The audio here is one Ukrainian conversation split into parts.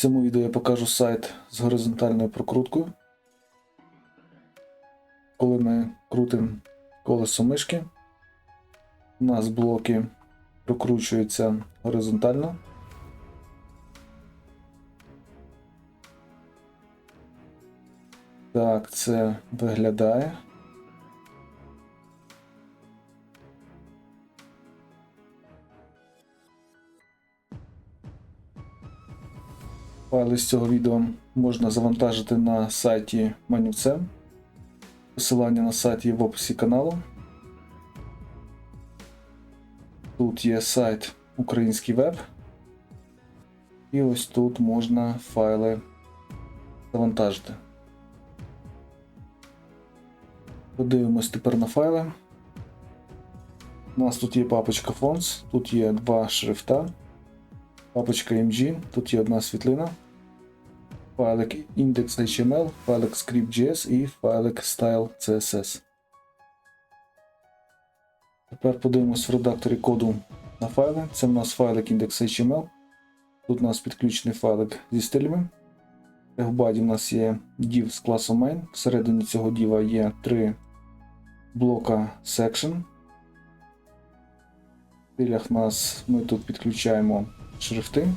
В цьому відео я покажу сайт з горизонтальною прокруткою. Коли ми крутимо колесо мишки, у нас блоки прокручуються горизонтально. Так, це виглядає. Файли з цього відео можна завантажити на сайті Manivce. Посилання на сайт є в описі каналу. Тут є сайт Український веб. І ось тут можна файли завантажити. Подивимось тепер на файли. У нас тут є папочка Fonts, тут є два шрифта. Папочка MG, тут є одна світлина, файлик index.html, файлик script.js і файлик style CSS. Тепер подивимось в редакторі коду на файли. Це в нас файлик index.html. Тут у нас підключений файлик зі стилями. В баді у нас є div з класом main. Всередині цього діва є три блока section. В стилях у нас ми тут підключаємо шрифти.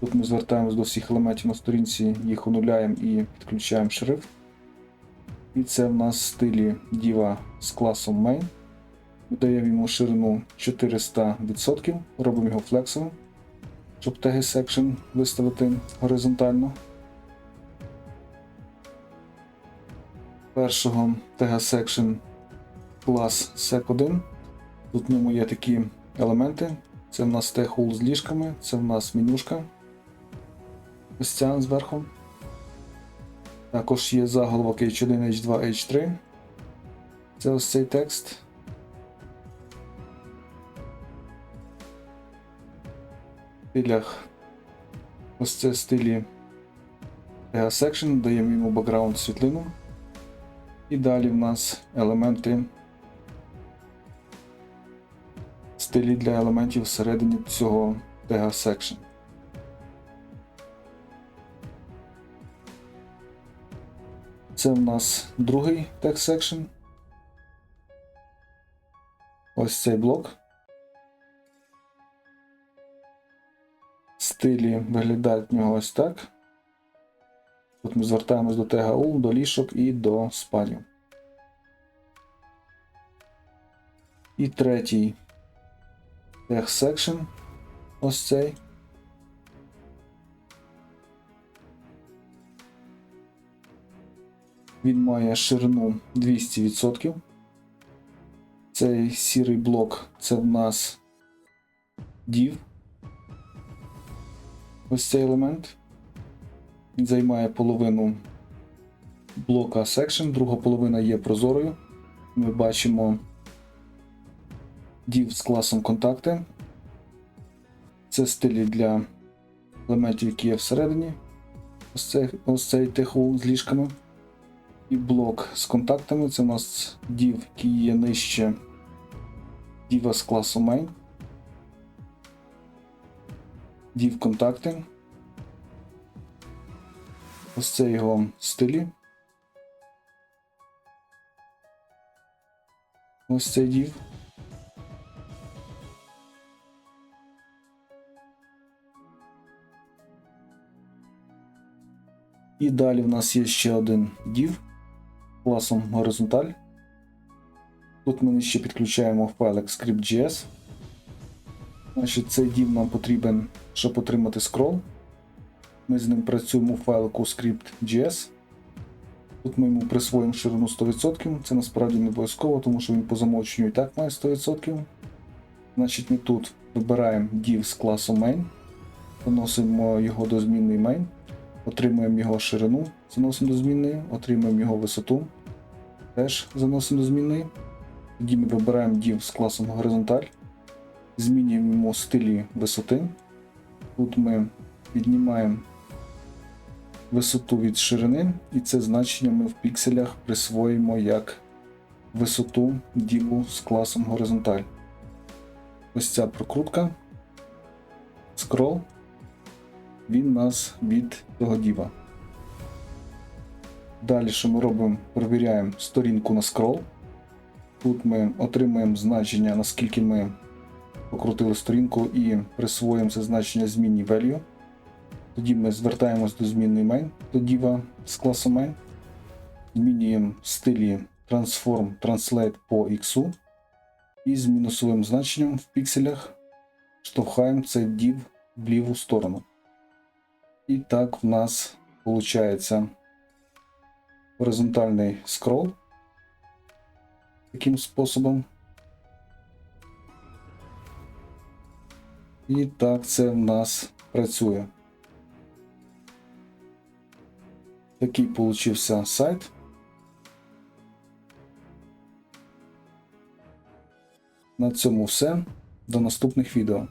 Тут ми звертаємось до всіх елементів на сторінці, їх онуляємо і підключаємо шрифт. І це в нас в стилі Diva з класом main. Додаємо йому ширину 400%, робимо його флексовим, щоб теги section виставити горизонтально. Першого тега section клас sec1. Тут в ньому є такі елементи. Це в нас техул з ліжками, це в нас менюшка. Ось ця зверху. Також є заголовок H1, H2, H3. Це ось цей текст. В стилях ось це стилі Section, даємо йому бекграунд світлину. І далі в нас елементи стилі для елементів всередині цього тега section. Це в нас другий тег section. Ось цей блок. Стилі виглядають в нього ось так. Тут ми звертаємось до тега UL, до лішок і до спанів. І третій Tag Section. Ось цей. Він має ширину 200%. Цей сірий блок це в нас div. Ось цей елемент. Він займає половину блока Section, друга половина є прозорою. Ми бачимо div з класом контакти. Це стилі для елементів, які є всередині. Ось цей, ось цей техул з ліжками. І блок з контактами. Це у нас div, який є нижче div з класу main. Div контакти. Ось це його стилі. Ось цей div. І далі в нас є ще один div класом горизонталь. Тут ми ще підключаємо файлик script.js. Значить, Цей div нам потрібен, щоб отримати скрол. Ми з ним працюємо у файлику script.js. Тут ми йому присвоїмо ширину 100%. Це насправді не обов'язково, тому що він по замовченню і так має 100%. Значить, Ми тут вибираємо div з класом main, вносимо його до змінної main. Отримуємо його ширину, заносимо до змінної, отримуємо його висоту, теж заносимо до змінної. Тоді ми вибираємо div з класом горизонталь, змінюємо стилі висоти. Тут ми піднімаємо висоту від ширини, і це значення ми в пікселях присвоїмо як висоту діву з класом горизонталь. Ось ця прокрутка, скрол. Він нас від цього діва. Далі, що ми робимо, перевіряємо сторінку на скрол. Тут ми отримуємо значення, наскільки ми покрутили сторінку і присвоїмо це значення змінній value. Тоді ми звертаємось до змінної main, до diva з класу main. Змінюємо стилі transform translate по x і з мінусовим значенням в пікселях штовхаємо цей div в ліву сторону. І так в нас виходить горизонтальний скрол таким способом. І так це в нас працює. Такий получився сайт. На цьому все. До наступних відео.